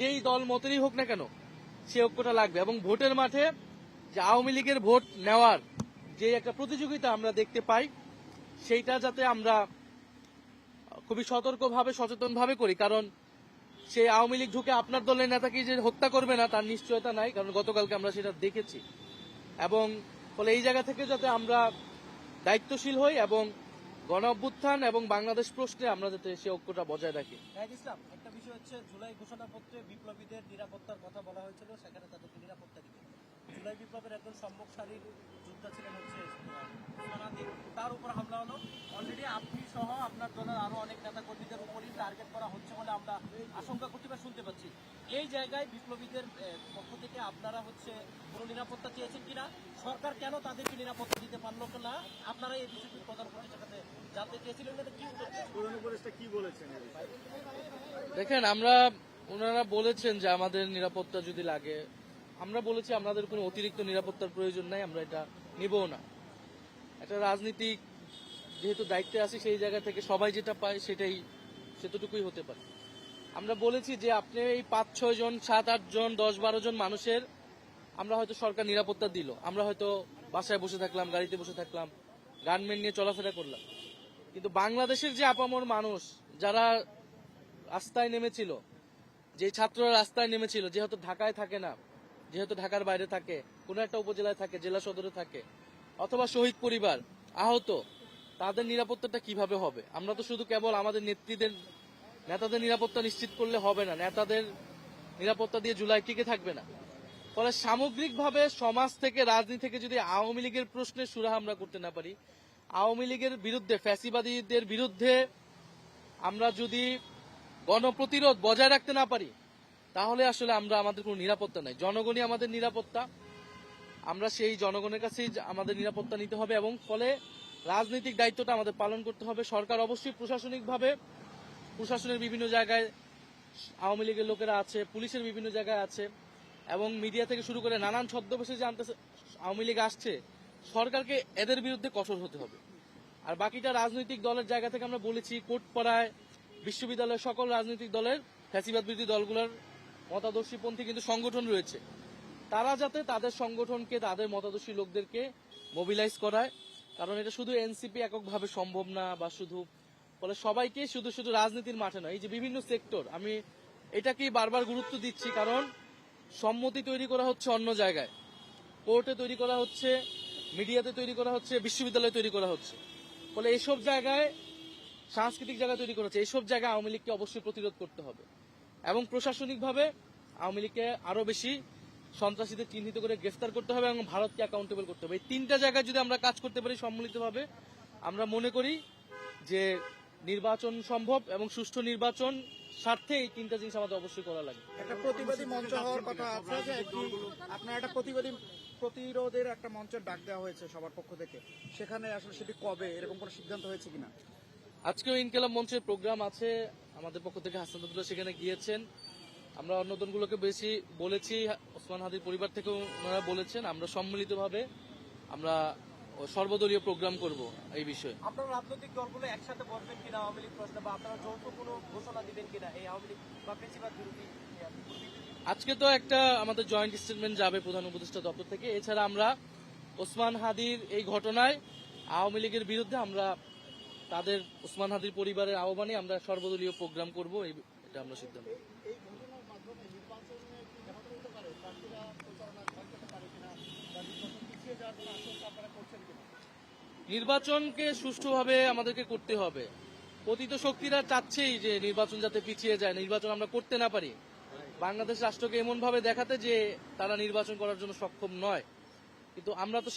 যেই দল মতেরই হোক না কেন, সে ঐক্যটা লাগবে। এবং ভোটের মাঠে যে আওয়ামী লীগের ভোট নেওয়ার যে একটা প্রতিযোগিতা আমরা দেখতে পাই, সেইটা যাতে আমরা খুবই সতর্কভাবে, সচেতনভাবে করি। কারণ সেই আওয়ামী লীগ ঢুকে আপনার দলের নেতাকে যে হত্যা করবে না, তার নিশ্চয়তা নাই, কারণ গতকালকে আমরা সেটা দেখেছি। এবং ফলে এই জায়গা থেকে যাতে আমরা দায়িত্বশীল হই এবং গণ অভ্যুত্থান এবং বাংলাদেশ প্রশ্নে আমরা যাতে সে ঐক্যটা বজায় রাখি ইসলাম, একটা বিষয় হচ্ছে জুলাই ঘোষণাপত্রে বিপ্লবীদের নিরাপত্তার কথা বলা হয়েছিল, সেখানে হবে। জুলাই বিপ্লবের একজন সম্মুখ সারির যোদ্ধা ছিলেন হচ্ছে সোনাদি তার উপর হামলা হলো। অলরেডি আপনি সহ আপনার দলের আরও অনেক নেতা কর্মীদের উপরই টার্গেট করা হচ্ছে বলে আমরা আশঙ্কা করতে বা শুনতে পাচ্ছি। এই জায়গায় বিপ্লবীদের পক্ষ থেকে আপনারা হচ্ছে কোনো নিরাপত্তা চেয়েছেন কিনা? সরকার কেন তাদেরকে নিরাপত্তা দিতে পারল না? আপনারা এই বিষয়টি প্রধান উপদেষ্টার কাছে জানতে চেয়েছিলেন এটা কি? প্রধান উপদেষ্টা কি বলেছেন দেখেন আমরা ওনারা বলেছেন যে আমাদের নিরাপত্তা যদি লাগে আমরা বলেছি আমাদের কোনো অতিরিক্ত নিরাপত্তার প্রয়োজন নাই, আমরা এটা নিবও না। একটা রাজনীতিক যেহেতু দায়িত্বে আছি, সেই জায়গা থেকে সবাই যেটা পায় সেটাই, সেতটুকুই হতে পারে। আমরা বলেছি যে আপনি এই পাঁচ, ছয় জন, সাত, আট জন, দশ, বারো জন মানুষের, আমরা হয়তো সরকার নিরাপত্তা দিল। আমরা হয়তো বাসায় বসে থাকলাম, গাড়িতে বসে থাকলাম গানমেন্ট নিয়ে চলাফেরা করলাম। কিন্তু বাংলাদেশের যে আপামর মানুষ, যারা রাস্তায় নেমেছিল, যে ছাত্ররা রাস্তায় নেমেছিল যেহেতু ঢাকায় থাকে না যেহেতু ঢাকার বাইরে থাকে, কোনো একটা উপজেলায় থাকে, জেলা সদরে থাকে, অথবা শহীদ পরিবার, আহত, তাদের নিরাপত্তাটা কীভাবে হবে? আমরা তো শুধু কেবল আমাদের নেত্রীদের, নেতাদের নিরাপত্তা নিশ্চিত করলে হবে না, নেতাদের নিরাপত্তা দিয়ে জুলাই টিকে থাকবে না। ফলে সামগ্রিকভাবে সমাজ থেকে, রাজনীতি থেকে যদি আওয়ামী লীগের প্রশ্নের সুরাহা আমরা করতে না পারি, আওয়ামী লীগের বিরুদ্ধে, ফ্যাসিবাদীদের বিরুদ্ধে আমরা যদি গণপ্রতিরোধ বজায় রাখতে না পারি তাহলে আসলে আমরা আমাদের কোনো নিরাপত্তা নাই। জনগণই আমাদের নিরাপত্তা। আমরা সেই জনগণের কাছেই আমাদের নিরাপত্তা নিতে হবে এবং ফলে রাজনৈতিক দায়িত্বটা আমাদের পালন করতে হবে। সরকার অবশ্যই প্রশাসনিকভাবে, প্রশাসনের বিভিন্ন জায়গায় আওয়ামী লীগের লোকেরা আছে, পুলিশের বিভিন্ন জায়গায় আছে এবং মিডিয়া থেকে শুরু করে নানান ছদ্মবেশে যে আনতে আওয়ামী লীগ আসছে, সরকারকে এদের বিরুদ্ধে কঠোর হতে হবে। আর বাকিটা রাজনৈতিক দলের জায়গা থেকে আমরা বলেছি কোর্টপাড়ায় বিশ্ববিদ্যালয়ের সকল রাজনৈতিক দলের ফ্যাসিবাদ বিরোধী দলগুলোর মতাদর্শীপন্থী কিন্তু সংগঠন রয়েছে। তারা যাতে তাদের সংগঠনকে, তাদের মতাদর্শী লোকদেরকে মোবিলাইজ করায়, কারণ এটা শুধু এনসিপি এককভাবে সম্ভব না বা শুধু, ফলে সবাইকে শুধু শুধু রাজনীতির মাঠে নয়, এই যে বিভিন্ন সেক্টর আমি এটাকেই বারবার গুরুত্ব দিচ্ছি, কারণ সম্মতি তৈরি করা হচ্ছে অন্য জায়গায়। কোর্টে তৈরি করা হচ্ছে, মিডিয়াতে তৈরি করা হচ্ছে, বিশ্ববিদ্যালয়ে তৈরি করা হচ্ছে। ফলে এইসব জায়গায় সাংস্কৃতিক জায়গা তৈরি করা হচ্ছে এইসব জায়গায় আওয়ামী লীগকে অবশ্যই প্রতিরোধ করতে হবে। এবং প্রশাসনিকভাবে আওয়ামী লীগকে আরও বেশি সন্ত্রাসীদের চিহ্নিত করে গ্রেফতার করতে হবে এবং ভারতকে অ্যাকাউন্টেবল করতে হবে। এই তিনটা জায়গায় যদি আমরা কাজ করতে পারি সম্মিলিতভাবে, আমরা মনে করি যে নির্বাচন সম্ভব এবং সুষ্ঠু নির্বাচন স্বার্থে এই তিনটা জিনিস আমাদের অবশ্যই করা লাগে। একটা প্রতিবাদী মঞ্চ হওয়ার কথা আছে আপনার একটা প্রতিবাদী প্রতিরোধের একটা মঞ্চের ডাক দেওয়া হয়েছে সবার পক্ষ থেকে। সেখানে আসলে সেটি কবে, এরকম কোনো সিদ্ধান্ত হয়েছে কিনা? আজকেও ইনকেলাব মঞ্চের প্রোগ্রাম আছে। আমাদের পক্ষ থেকে হাসান আব্দুল্লাহ সেখানে গিয়েছেন। আমরা অন্য দলগুলোকে বেশি বলেছি। ওসমান হাদির পরিবার থেকেও ওনারা বলেছেন। আমরা সম্মিলিতভাবে আমরা সর্বদলীয় প্রোগ্রাম করব এই বিষয়ে। আপনারা রাজনৈতিক দলগুলো একসাথে বসবেন কিনা আওয়ামী লীগ প্রশ্নে বা আপনারা যৌথ কোনো ঘোষণা দিবেন কিনা এই আওয়ামী লীগ বা বেশিরভাগ বিরোধী আজকে তো একটা আমাদের জয়েন্ট স্টেটমেন্ট যাবে প্রধান উপদেষ্টা দপ্তর থেকে। এছাড়া আমরা ওসমান হাদির এই ঘটনায় আওয়ামী লীগের বিরুদ্ধে আমরা তাদের উসমান হাদির পরিবারের আহ্বানে আমরা সর্বদলীয় প্রোগ্রাম করব এটা আমরা সিদ্ধান্ত নির্বাচনকে সুষ্ঠুভাবে আমাদেরকে করতে হবে। পতিত শক্তিরা চাচ্ছেই যে নির্বাচন যাতে পিছিয়ে যায় নির্বাচন আমরা করতে না পারি। বাংলাদেশ রাষ্ট্রকে এমনভাবে দেখাতে যে তারা নির্বাচন করার জন্য সক্ষম নয়। কিন্তু আমরা তো